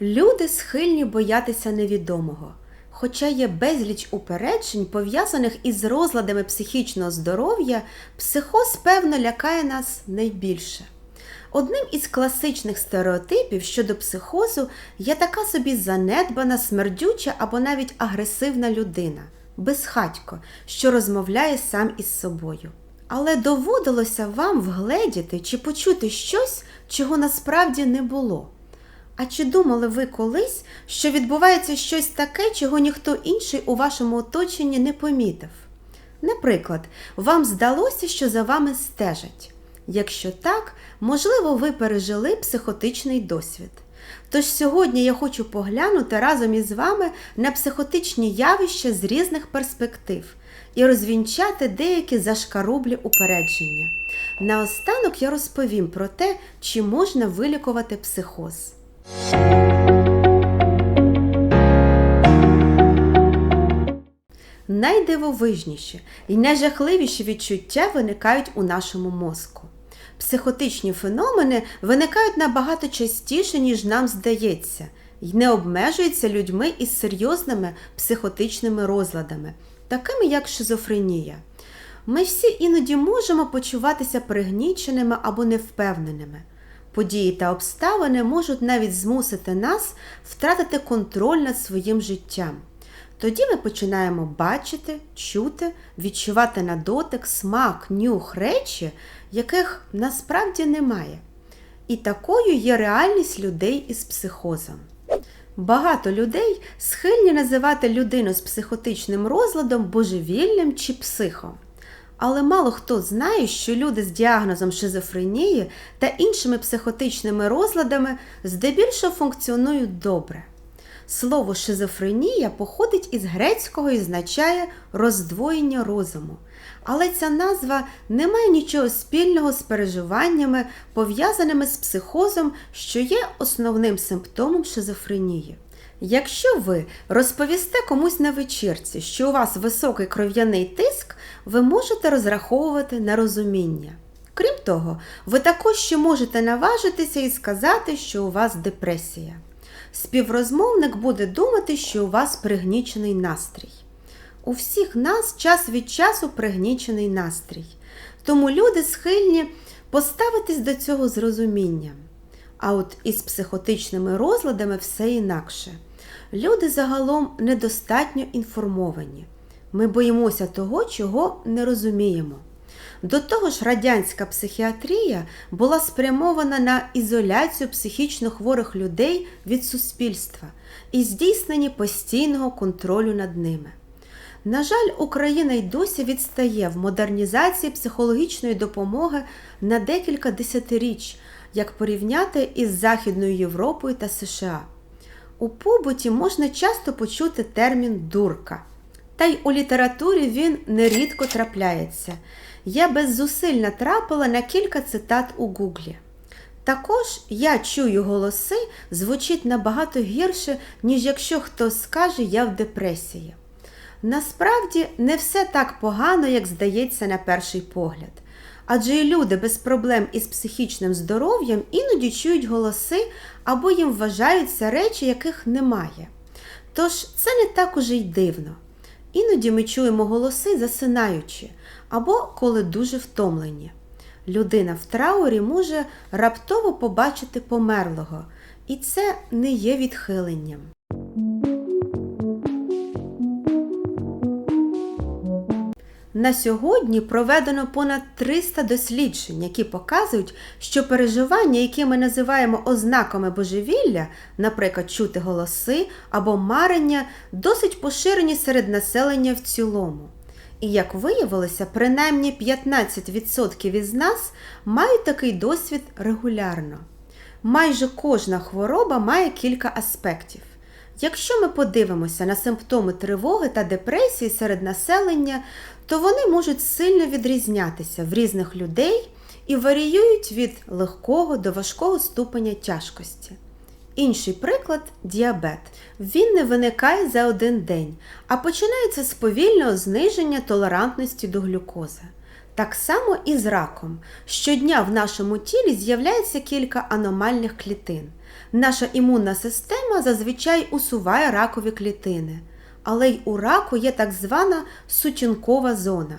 Люди схильні боятися невідомого, хоча є безліч упереджень, пов'язаних із розладами психічного здоров'я, психоз, певно, лякає нас найбільше. Одним із класичних стереотипів щодо психозу є така собі занедбана, смердюча або навіть агресивна людина, безхатько, що розмовляє сам із собою. Але доводилося вам вгледіти чи почути щось, чого насправді не було. А чи думали ви колись, що відбувається щось таке, чого ніхто інший у вашому оточенні не помітив? Наприклад, вам здалося, що за вами стежать. Якщо так, можливо, ви пережили психотичний досвід. Тож сьогодні я хочу поглянути разом із вами на психотичні явища з різних перспектив і розвінчати деякі зашкарублі упередження. Наостанок я розповім про те, чи можна вилікувати психоз. Найдивовижніші і найжахливіші відчуття виникають у нашому мозку. Психотичні феномени виникають набагато частіше, ніж нам здається, і не обмежуються людьми із серйозними психотичними розладами, такими як шизофренія. Ми всі іноді можемо почуватися пригніченими або невпевненими. Події та обставини можуть навіть змусити нас втратити контроль над своїм життям. Тоді ми починаємо бачити, чути, відчувати на дотик, смак, нюх речі, яких насправді немає. І такою є реальність людей із психозом. Багато людей схильні називати людину з психотичним розладом божевільним чи психом. Але мало хто знає, що люди з діагнозом шизофренії та іншими психотичними розладами здебільшого функціонують добре. Слово шизофренія походить із грецького і означає роздвоєння розуму. Але ця назва не має нічого спільного з переживаннями, пов'язаними з психозом, що є основним симптомом шизофренії. Якщо ви розповісте комусь на вечірці, що у вас високий кров'яний тиск, ви можете розраховувати на розуміння. Крім того, ви також ще можете наважитися і сказати, що у вас депресія. Співрозмовник буде думати, що у вас пригнічений настрій. У всіх нас час від часу пригнічений настрій, тому люди схильні поставитись до цього з розумінням. А от із психотичними розладами все інакше. Люди загалом недостатньо інформовані. Ми боїмося того, чого не розуміємо. До того ж, радянська психіатрія була спрямована на ізоляцію психічно хворих людей від суспільства і здійсненні постійного контролю над ними. На жаль, Україна й досі відстає в модернізації психологічної допомоги на декілька десятиріч, як порівняти із Західною Європою та США. У побуті можна часто почути термін дурка. Та й у літературі він нерідко трапляється. Я без зусиль натрапила на кілька цитат у Гуглі. Також я чую голоси звучить набагато гірше, ніж якщо хтось скаже я в депресії. Насправді не все так погано, як здається на перший погляд. Адже і люди без проблем із психічним здоров'ям іноді чують голоси або їм вважаються речі, яких немає. Тож це не так уже й дивно. Іноді ми чуємо голоси, засинаючи, або коли дуже втомлені. Людина в траурі може раптово побачити померлого, і це не є відхиленням. На сьогодні проведено понад 300 досліджень, які показують, що переживання, які ми називаємо ознаками божевілля, наприклад, чути голоси або марення, досить поширені серед населення в цілому. І як виявилося, принаймні 15% із нас мають такий досвід регулярно. Майже кожна хвороба має кілька аспектів. Якщо ми подивимося на симптоми тривоги та депресії серед населення, то вони можуть сильно відрізнятися в різних людей і варіюють від легкого до важкого ступеня тяжкості. Інший приклад діабет. Він не виникає за один день, а починається з повільного зниження толерантності до глюкози. Так само і з раком. Щодня в нашому тілі з'являється кілька аномальних клітин. Наша імунна система зазвичай усуває ракові клітини, але й у раку є так звана сутінкова зона.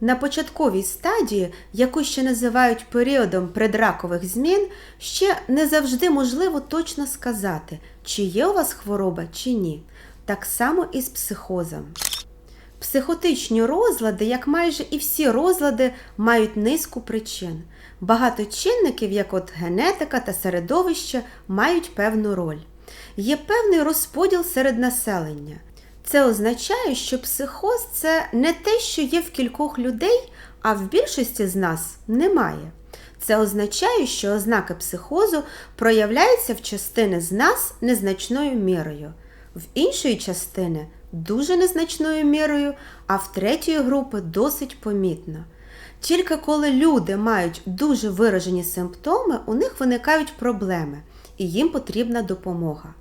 На початковій стадії, яку ще називають періодом предракових змін, ще не завжди можливо точно сказати, чи є у вас хвороба, чи ні. Так само і з психозом. Психотичні розлади, як майже і всі розлади, мають низку причин. Багато чинників, як от генетика та середовище, мають певну роль. Є певний розподіл серед населення. Це означає, що психоз це не те, що є в кількох людей, а в більшості з нас немає. Це означає, що ознаки психозу проявляються в частини з нас незначною мірою, в іншої частини дуже незначною мірою, а в третьої групи досить помітно. Тільки коли люди мають дуже виражені симптоми, у них виникають проблеми і їм потрібна допомога.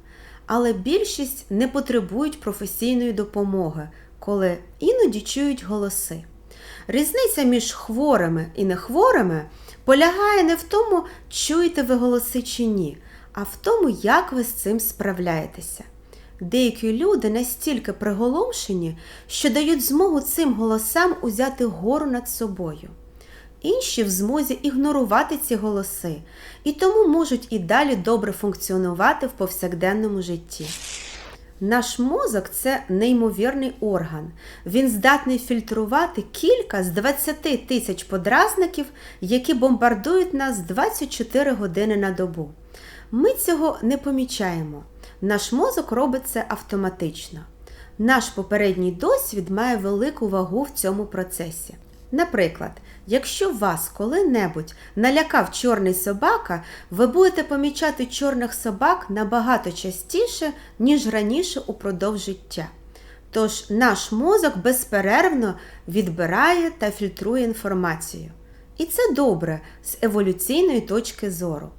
Але більшість не потребують професійної допомоги, коли іноді чують голоси. Різниця між хворими і нехворими полягає не в тому, чуєте ви голоси чи ні, а в тому, як ви з цим справляєтеся. Деякі люди настільки приголомшені, що дають змогу цим голосам узяти гору над собою. Інші в змозі ігнорувати ці голоси і тому можуть і далі добре функціонувати в повсякденному житті. Наш мозок це неймовірний орган. Він здатний фільтрувати кілька з 20 тисяч подразників, які бомбардують нас 24 години на добу. Ми цього не помічаємо. Наш мозок робить це автоматично. Наш попередній досвід має велику вагу в цьому процесі. Наприклад, якщо вас коли-небудь налякав чорний собака, ви будете помічати чорних собак набагато частіше, ніж раніше упродовж життя. Тож наш мозок безперервно відбирає та фільтрує інформацію. І це добре з еволюційної точки зору.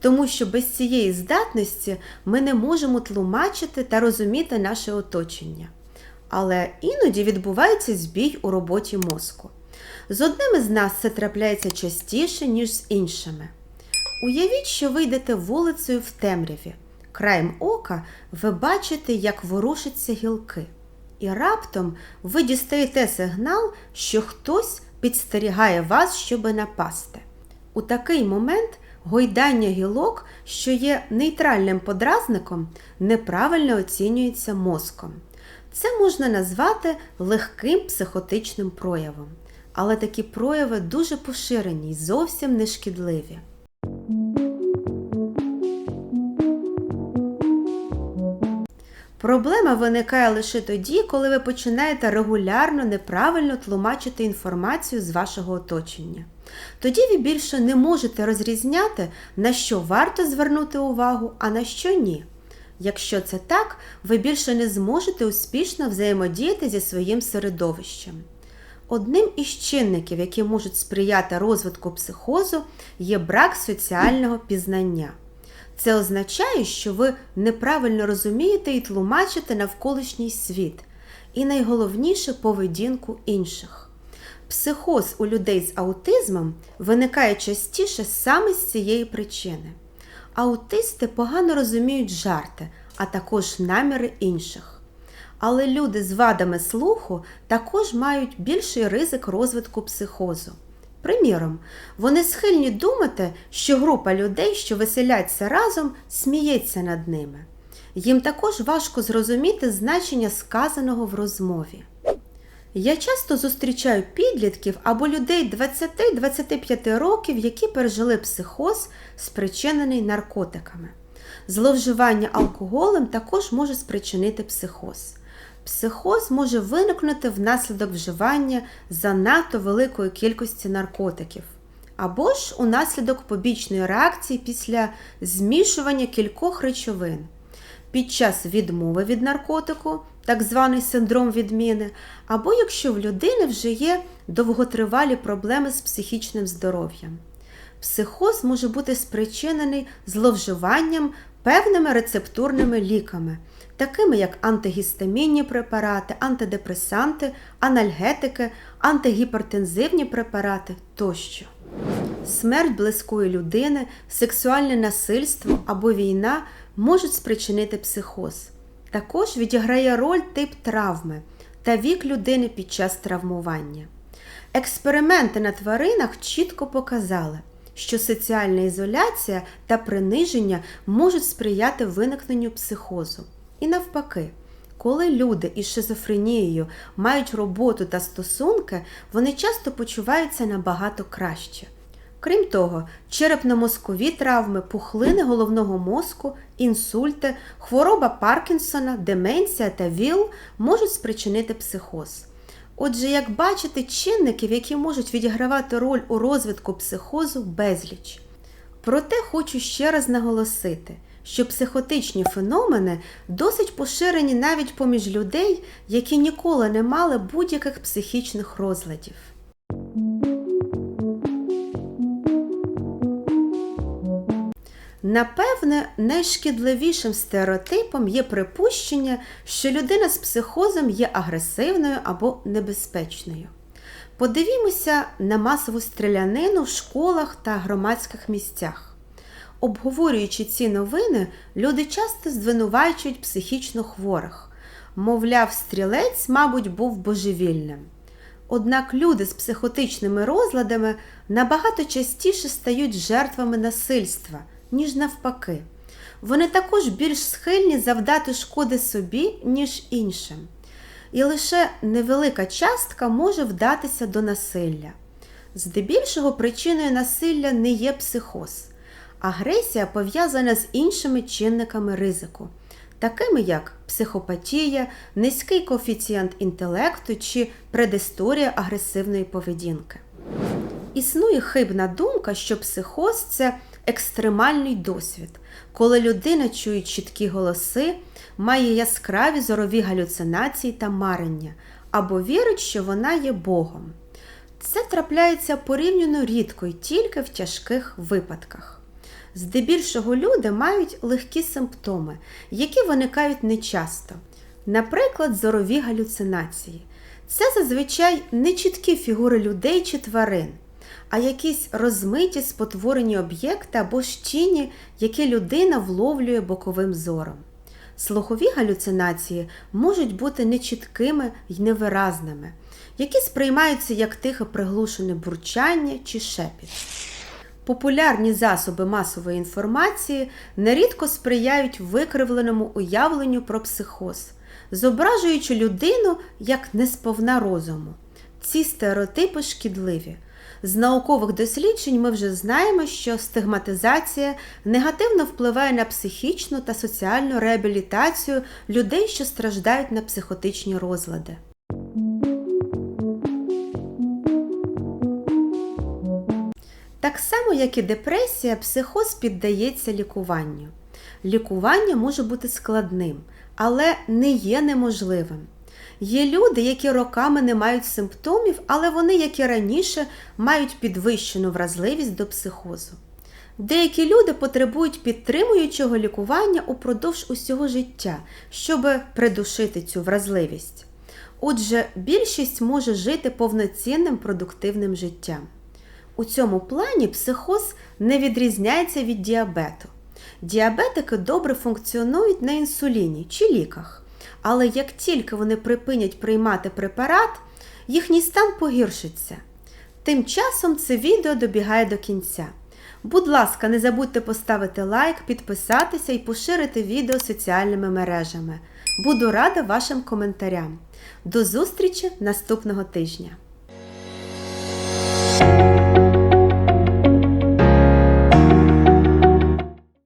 Тому що без цієї здатності ми не можемо тлумачити та розуміти наше оточення. Але іноді відбувається збій у роботі мозку. З одним із нас це трапляється частіше, ніж з іншими. Уявіть, що ви йдете вулицею в темряві. Краєм ока ви бачите, як ворушаться гілки. І раптом ви дістаєте сигнал, що хтось підстерігає вас, щоби напасти. У такий момент гойдання гілок, що є нейтральним подразником, неправильно оцінюється мозком. Це можна назвати легким психотичним проявом. Але такі прояви дуже поширені й зовсім не шкідливі. Проблема виникає лише тоді, коли ви починаєте регулярно неправильно тлумачити інформацію з вашого оточення. Тоді ви більше не можете розрізняти, на що варто звернути увагу, а на що ні. Якщо це так, ви більше не зможете успішно взаємодіяти зі своїм середовищем. Одним із чинників, які можуть сприяти розвитку психозу, є брак соціального пізнання. Це означає, що ви неправильно розумієте і тлумачите навколишній світ, і найголовніше поведінку інших. Психоз у людей з аутизмом виникає частіше саме з цієї причини. Аутисти погано розуміють жарти, а також наміри інших. Але люди з вадами слуху також мають більший ризик розвитку психозу. Приміром, вони схильні думати, що група людей, що веселяться разом, сміється над ними. Їм також важко зрозуміти значення сказаного в розмові. Я часто зустрічаю підлітків або людей 20-25 років, які пережили психоз, спричинений наркотиками. Зловживання алкоголем також може спричинити психоз. Психоз може виникнути внаслідок вживання занадто великої кількості наркотиків, або ж унаслідок побічної реакції після змішування кількох речовин. Під час відмови від наркотику, так званий синдром відміни, або якщо в людини вже є довготривалі проблеми з психічним здоров'ям. Психоз може бути спричинений зловживанням певними рецептурними ліками, такими як антигістамінні препарати, антидепресанти, анальгетики, антигіпертензивні препарати тощо. Смерть близької людини, сексуальне насильство або війна можуть спричинити психоз. Також відіграє роль тип травми та вік людини під час травмування. Експерименти на тваринах чітко показали, що соціальна ізоляція та приниження можуть сприяти виникненню психозу. І навпаки, коли люди із шизофренією мають роботу та стосунки, вони часто почуваються набагато краще. Крім того, черепно-мозкові травми, пухлини головного мозку, інсульти, хвороба Паркінсона, деменція та ВІЛ можуть спричинити психоз. Отже, як бачите, чинників, які можуть відігравати роль у розвитку психозу, безліч. Проте хочу ще раз наголосити, що психотичні феномени досить поширені навіть поміж людей, які ніколи не мали будь-яких психічних розладів. Напевне, найшкідливішим стереотипом є припущення, що людина з психозом є агресивною або небезпечною. Подивімося на масову стрілянину в школах та громадських місцях. Обговорюючи ці новини, люди часто звинувачують психічно хворих. Мовляв, стрілець, мабуть, був божевільним. Однак люди з психотичними розладами набагато частіше стають жертвами насильства, ніж навпаки. Вони також більш схильні завдати шкоди собі, ніж іншим. І лише невелика частка може вдатися до насилля. Здебільшого причиною насилля не є психоз. Агресія пов'язана з іншими чинниками ризику, такими як психопатія, низький коефіцієнт інтелекту чи предісторія агресивної поведінки. Існує хибна думка, що психоз це екстремальний досвід, коли людина чує чіткі голоси, має яскраві зорові галюцинації та марення, або вірить, що вона є Богом. Це трапляється порівняно рідко і тільки в тяжких випадках. Здебільшого люди мають легкі симптоми, які виникають нечасто, наприклад, зорові галюцинації. Це зазвичай не чіткі фігури людей чи тварин, а якісь розмиті спотворені об'єкти або ж тіні, які людина вловлює боковим зором. Слухові галюцинації можуть бути нечіткими й невиразними, які сприймаються як тихе приглушене бурчання чи шепіт. Популярні засоби масової інформації нерідко сприяють викривленому уявленню про психоз, зображуючи людину як несповна розуму. Ці стереотипи шкідливі. З наукових досліджень ми вже знаємо, що стигматизація негативно впливає на психічну та соціальну реабілітацію людей, що страждають на психотичні розлади. Так само, як і депресія, психоз піддається лікуванню. Лікування може бути складним, але не є неможливим. Є люди, які роками не мають симптомів, але вони, як і раніше, мають підвищену вразливість до психозу. Деякі люди потребують підтримуючого лікування упродовж усього життя, щоб придушити цю вразливість. Отже, більшість може жити повноцінним продуктивним життям. У цьому плані психоз не відрізняється від діабету. Діабетики добре функціонують на інсуліні чи ліках, але як тільки вони припинять приймати препарат, їхній стан погіршиться. Тим часом це відео добігає до кінця. Будь ласка, не забудьте поставити лайк, підписатися і поширити відео соціальними мережами. Буду рада вашим коментарям. До зустрічі наступного тижня!